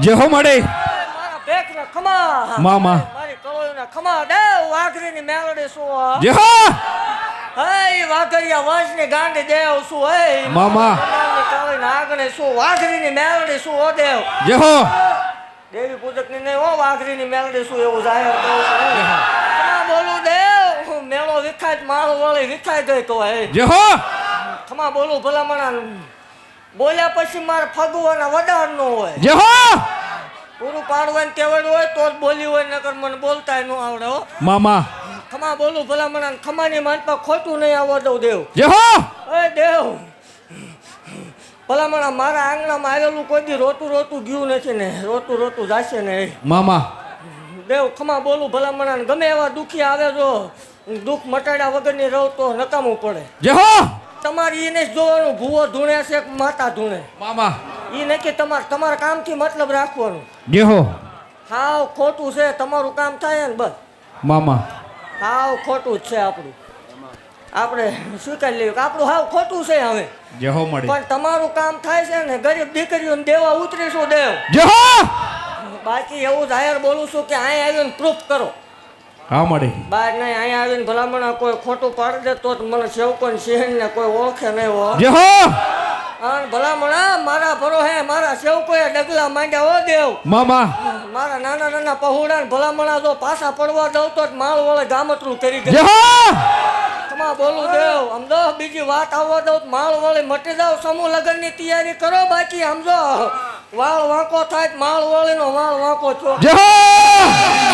જે હો મળે મામા. મારી ખમા. વાઘરીની મેલડી શું જે હો? હે વાઘરિયા વંશની ગાંડી દેવ શું હે? મામા. કમળની કાળીના શું? વાઘરીની મેલડી શું હો દેવ? જે હો? દેવી પૂજકની નહીં હો વાઘરીની મેલડી શું એવું જાહેર કહું છું? બોલું દેવ હું મેળો વિખાય મારો માળો વળી વિખાય ગઈ તો હે. જે હો? ખમા બોલું ભલામણા. બોલ્યા પછી મારે ફગવાના વડાર નો હોય. જે હો! પૂરું પાડવાનું કેવડ હોય તો જ બોલી હોય નકર મને બોલતાય ન આવડે હો. મામા. ખમા બોલું ભલામણા ખમાની માનતા ખોટું નહીં આવવા દઉં દેવ. જે હો! એ દેવ ભલામણા મારા આંગણામાં આવેલું કોઈ દી રોતું રોતું ગયું નથી ને રોતું રોતું જાશે ને. મામા. દેવ ખમા બોલું ભલામણા ગમે એવા દુખી આવે જો દુઃખ મટાડ્યા વગરની રહું તો નકામું પડે. જે હો! તમારે એને જોવાનું ભૂવો ધૂણે છે માતા ધૂણે? મામા. એ નક્કી તમારે તમારા કામથી મતલબ રાખવાનું. જે હાવ ખોટું છે તમારું કામ થાય ને બસ. મામા. હાવ ખોટું જ છે આપણું. આપણે સ્વીકારી લઈએ કે આપણું હાવ ખોટું છે હવે. જેહો મળે. પણ તમારું કામ થાય છે ને ગરીબ દીકરીઓને દેવા ઉતરીશું દેવ. જેહો બાકી એવું જાહેર બોલું છું કે અહીં આવીને પ્રૂફ કરો. હા મળે બાર નહીં અહીંયા આવીને ભલામણા કોઈ ખોટું પાડી દે તો મને સિંહ ને કોઈ ઓળખે નહીં હો. જે હો! અને ભલામણા મારા ભરો હે મારા સેવકોએ ડગલા માંડ્યા હો દેવ. મામા. મારા નાના નાના પહોળા ને ભલામણા જો પાછા પડવા દઉં તો માળ વળે ગામતરું કરી દે. જે હો! તમા બોલું દેવ સમજો બીજી વાત આવવા દઉં તો માળ વળે મટી જાવ સમૂહ લગ્નની તૈયારી કરો બાકી સમજો વાળ વાંકો થાય માળ માળ વળીનો વાળ વાંકો છો. જે હો!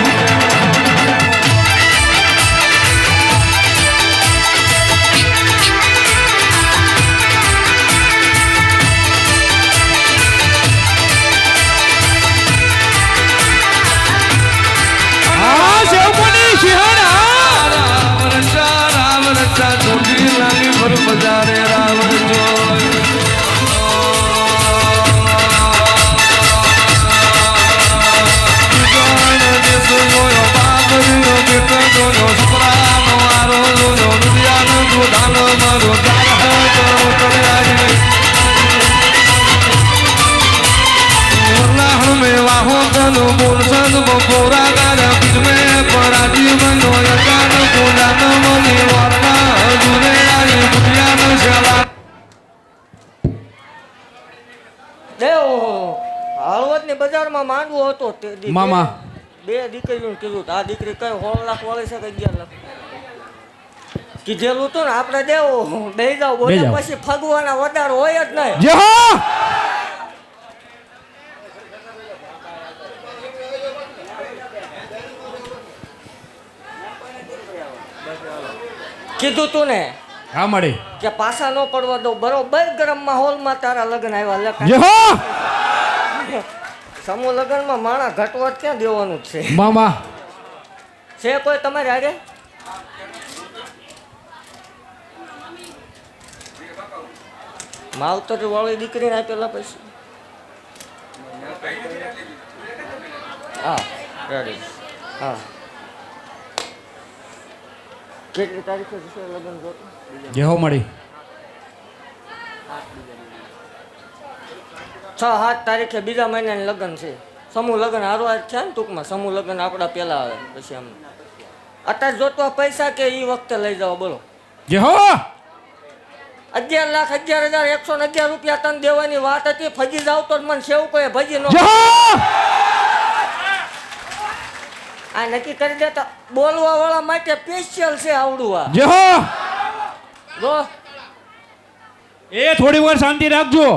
હળવદની બજારમાં માંડવો હતો તે દી મામા. બે દીકરીઓને કીધું તો આ દીકરી કઈ સોળ લાખ વાળી છે કે અગિયાર લાખ? કીધેલું હતું ને આપણે દેવ બે જાવ બોલે જાઓ. પછી ફગવાના વધાર હોય જ નહીં. જે હો! કીધું તું ને હા મળી. કે પાછા ન પડવા દઉં. બરોબર ગરમ માહોલમાં તારા લગ્ન આવ્યા લે જે હો! સમૂહ લગ્નમાં માણા ઘટવટ ક્યાં દેવાનું છે? મામા. છે કોઈ તમારે આરે માવતર વાળી દીકરીને આપેલા પૈસા. હા રેડી હા. કેટલી તારીખે છે લગ્ન જોતું જેહો મળે. છ સાત તારીખે બીજા મહિનાની લગ્ન છે. સમૂહ લગ્ન હારવા હાર છે ને ટૂંકમાં સમૂહ લગ્ન આપણા પહેલા આવે પછી એમ. અત્યારે જોતવા પૈસા કે એ વખતે લઈ જાઓ બોલો. જે હો! અગિયાર લાખ અગિયાર હજાર એકસો ને અગિયાર રૂપિયા તને દેવાની વાત હતી ફજી જાવ તો મને સેવ કોઈ ભજી નો આ નક્કી કરી દેતા બોલવા વાળા માટે સ્પેશિયલ છે આવડું આ. જે હો! જો. એ થોડી વાર શાંતિ રાખજો.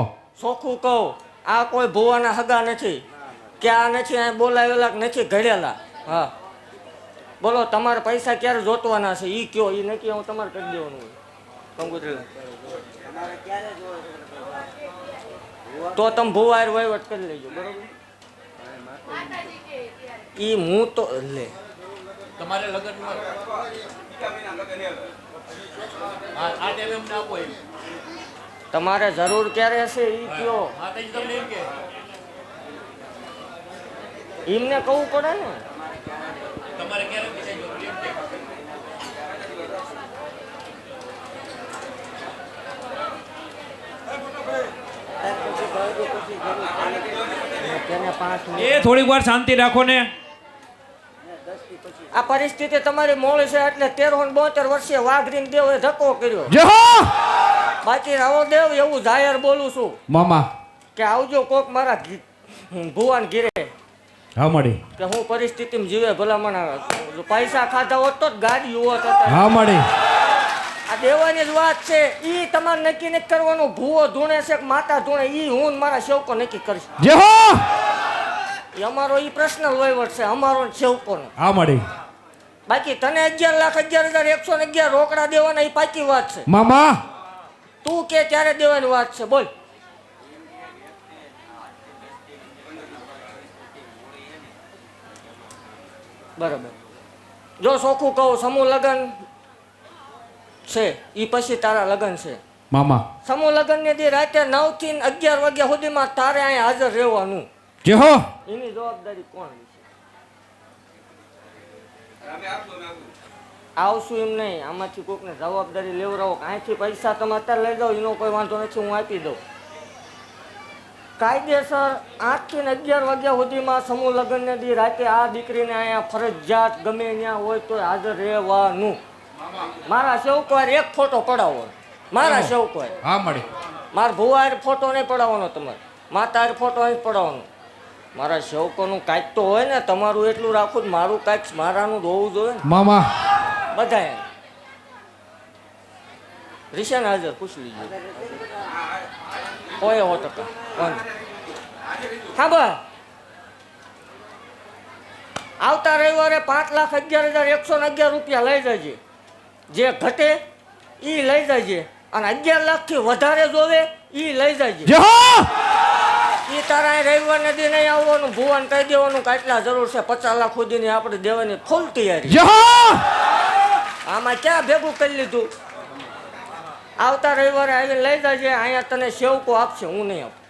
ચોખ્ખું કહું. આ કોઈ ભુવાના હગા નથી. કે આ નથી અહીંયા બોલાવેલા નથી ઘડેલા હા. બોલો, તમારે પૈસા ક્યારે જોતવાના છે? એ કયો એ નક્કી હું તમારે કરી દેવાનું હોય. તો તમે ભુવાર વહીવટ કરી લેજો, બરોબર? એ હું તો, લે. તમારે લગન આ ટાઈમે અમને આપો એમ. તમારે જરૂર ક્યારે હશે? ઈ કયો? હા તો તમને એમ કે. એમને કહવું પડે ને? તેને પાંચ મિનિટ એ થોડીક વાર શાંતિ રાખો ને. આ પરિસ્થિતિ તમારી મોળી છે એટલે તેરો ને બોતેર વર્ષે વાઘરીને દેવ એ ધક્કો કર્યો. જય હો! બાકી રાવો દેવ એવું જાહેર બોલું છું. મામા. કે આવજો કોક મારા ભુવાન ઘીરે. હા મળી કે હું પરિસ્થિતિમાં જીવે ભલામણ પૈસા ખાધા હોત તો ગાડી હોત હા મળી આ દેવાની જ વાત છે. ઈ તમારે નક્કી નથી કરવાનું. ભૂવો ધૂણે છે કે માતા ધૂણે ઈ હું મારા સેવકો નક્કી કરીશ. જે હો! અમારો ઈ પર્સનલ વહીવટ છે અમારો ને સેવકોનો. હા મળી બાકી તને અગિયાર લાખ અગિયાર હજાર એકસો ને અગિયાર રોકડા દેવાના એ પાકી વાત છે. મામા. તું કે ત્યારે દેવાની વાત છે બોલ. બરાબર. જો સોખું કહું સમૂહ લગ્ન છે એ પછી તારા લગ્ન છે. મામા. સમૂહ લગ્ન ને દી રાતે નવથી અગિયાર વાગ્યા સુધીમાં તારે અહીંયા હાજર રહેવાનું. જે હો. એની જવાબદારી કોણ લેશે? આવશું એમ નહીં. આમાંથી કોઈકને જવાબદારી લેવડાવો અહીંથી પૈસા તમે અત્યારે લઈ જાઓ એનો કોઈ વાંધો નથી હું આપી દઉં. કાયદેસર આઠથી ને અગિયાર વાગ્યા સુધીમાં સમૂહ લગ્નને દી રાતે આ દીકરીને અહીંયા ફરજિયાત ગમે ત્યાં હોય તો હાજર રહેવાનું. મારા સેવકોર એક ફોટો પડાવો. મારા હા મળી. મારા ભુવા ફોટો નહીં પડાવવાનો તમારે. માતા ફોટો અહીં પડાવવાનો. મારા સેવકોનું કાંઈક તો હોય ને તમારું એટલું રાખું જ મારું કાંઈક મારાનું જ હોવું જોઈએ મામા બધાએ. રિશાન હાજર પૂછી લીધું. કોઈ હો ટકા. હા બસ આવતા રવિવારે પાંચ લાખ અગિયાર હજાર એકસો ને અગિયાર રૂપિયા લઈ જજે. જે ઘટે એ લઈ જજે. અને અગિયાર લાખથી વધારે જોવે એ લઈ જજે. એ તારા રવિવાર ને દી નહીં આવવાનું ભુવન કહી દેવાનું કેટલા જરૂર છે પચાસ લાખ સુધીની આપણે દેવાની ફૂલ તૈયારી. આમાં ક્યાં ભેગું કરી લીધું? આવતા રવિવારે આવીને લઈ જજે અહીંયા તને સેવકો આપશે હું નહીં આપું.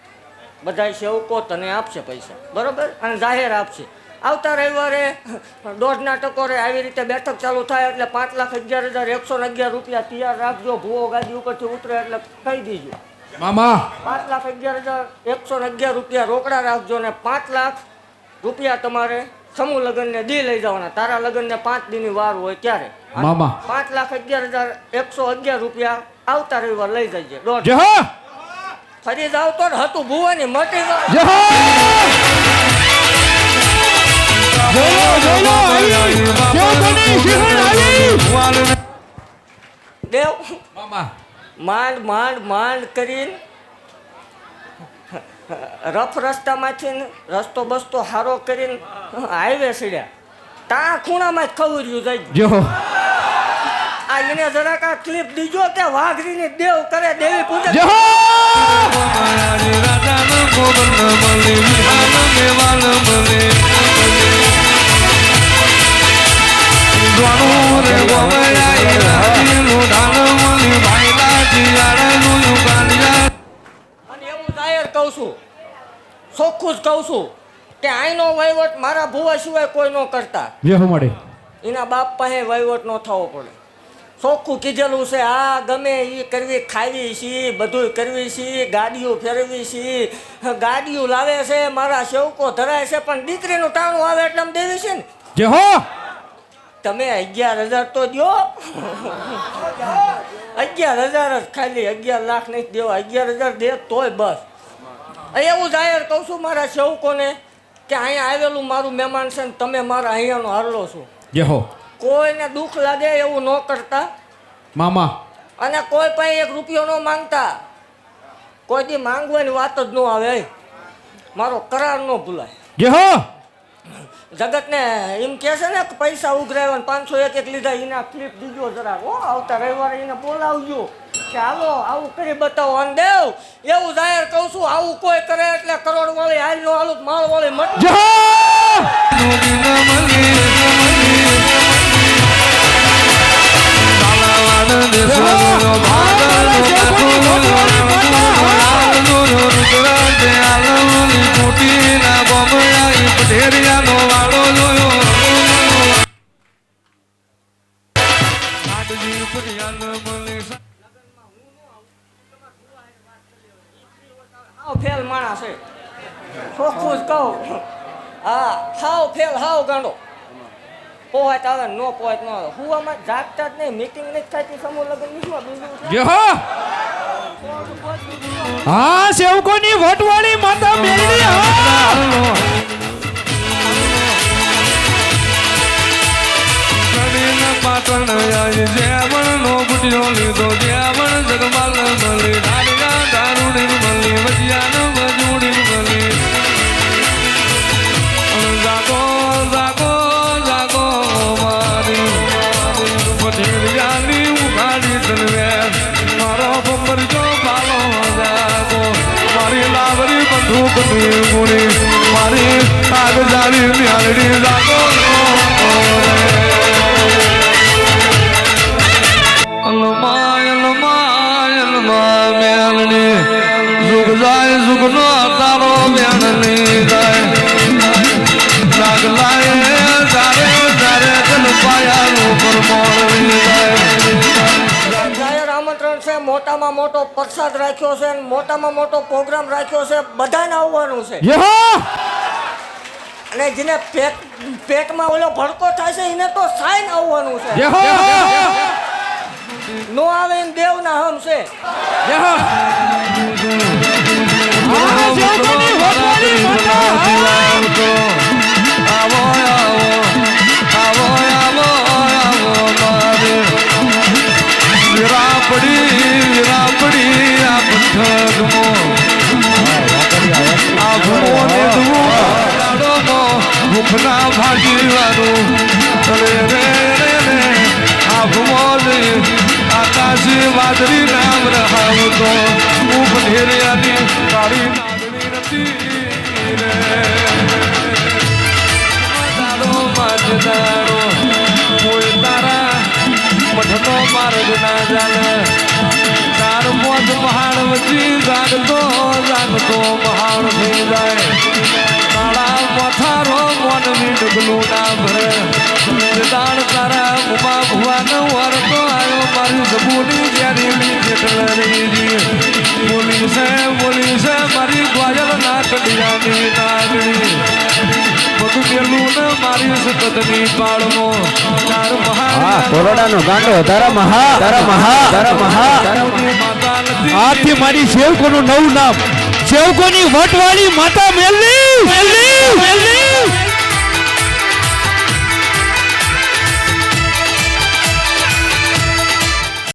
બધા સેવકો તને આપશે પૈસા. બરોબર? અને જાહેર આપશે. આવતા રવિવારે દોઢના ટકોરે આવી રીતે બેઠક ચાલુ થાય એટલે પાંચ લાખ અગિયાર હજાર એકસો ને અગિયાર રૂપિયા તૈયાર રાખજો ભૂવો ગાદી ઉપરથી ઉતરે એટલે કહી દીજો. મામા! પાંચ લાખ અગિયાર હજાર એકસો ને અગિયાર રૂપિયા રોકડા રાખજો ને પાંચ લાખ રૂપિયા તમારે સમૂહ લગ્નને દી લઈ જવાના. તારા લગ્નને પાંચ દિન વાર હોય ત્યારે. મામા. પાંચ લાખ અગિયાર હજાર એકસો અગિયાર રૂપિયા આવતા રવિવાર લઈ જઈએ દોઢ. ફરી જાવ તો હતું ભુવાની મટી દેવ. માંડ માંડ માંડ કરીને રફ રસ્તામાંથી ને રસ્તો બસ્તો હારો કરીને હાઈવે સીડ્યા. તા ખૂણામાં જ ખવડ્યું જાય જો. આ એને જરાક આ ક્લિપ દીજો કે વાઘરીને દેવ કરે દેવી પૂજન જય હો અને ચોખ્ખું જ કહું છું કે આઈનો વહીવટ મારા ભુવા સિવાય કોઈ ન કરતા. જે મળી. એના બાપ પાસે વહીવટ ન થવો પડે. ચોખ્ખું કીધેલું છે આ ગમે એ કરવી ખાવી છે બધું કરવી છે ગાડીઓ ફેરવી છે. ગાડીઓ લાવે છે મારા સેવકો ધરાય છે પણ દીકરીનું ટાણું આવે એટલે દેવી છે ને. જે હો! તમે અગિયાર હજાર તો દો અગિયાર હજાર જ ખાલી અગિયાર લાખ નહીં દેવા. અગિયાર હજાર દે તોય બસ. એવું જાહેર કહું છું મારા સેવકોને કે અહીંયા આવેલું મારું મહેમાન છે ને તમે મારા અહીંયાનો હારલો છો. જે હો. કોઈને દુઃખ લાગે એવું ન કરતા. મામા. અને કોઈ પણ એક રૂપિયો ન માંગતા. કોઈ દી માંગવાની વાત જ ન આવે. મારો કરાર ન ભૂલાય. જે હો. જગતને એમ કે છે ને કે પૈસા ઉઘરાવ્યા પાંચસો એક એક લીધા એના ક્લિપ દીજો જરા હો આવતા રવિવારે એને બોલાવજો. કે હાલો આવું કરી બતાવો અને દેવ. એવું જાહેર કહું છું આવું કોઈ કરે એટલે કરોડ વાળી હાલ નો હાલું માળ વાળી મટ જય કહું. હા હાવ ફેલ હાવ ગાંડો. પોહાય તો આવે નો ન આવે. હુવામાં જાગતા જ નહીં મીટિંગ નથી થતી સમૂહ લગ્ન નીકળો બીજું છે. જે હો! હા સેવકોની વટવાળી માતા મેલડી હા! પાટણ આઈ જેવણ નો બુટિયો લીધો જેવણ જગમાલ મળી. મોટો પ્રસાદ રાખ્યો છે અને મોટામાં મોટો પ્રોગ્રામ રાખ્યો છે બધાને આવવાનું છે અને જેને પેટ પેટમાં ઓલો ભડકો થાય છે એને તો સાઈન આવવાનું છે નો આવે એમ દેવના હમ છે આવો આવો આકાશી વાદળી નામ રહાવતો હું ઢેરિયાની તારી નાગણી રતી રે. દાડો મજદારો કોઈ તારા મઠનો માર્ગ ના ચાલે તાર મોજ પહાડ વચી જાગતો જાગતો પહાડ થઈ જાય. તારા મથારો મોન ડગલું ના ભરે. તારા મુમા ભુવાન વરતો આવ્યો. જબુની જ્યારી જેટલરી બોલી છે બોલી છે મારી ગ્વાયલ ના કડિયાની નાગણી બધું પેલું ને મારી સતતની પાળમો તાર મહાન હા કોરોનાનો ગાંડો તારા મહા તારા મહા તારા મહા. આથી મારી સેવકોનું નવું નામ. સેવકોની વટવાળી માતા મેલની મેલડી મેલડી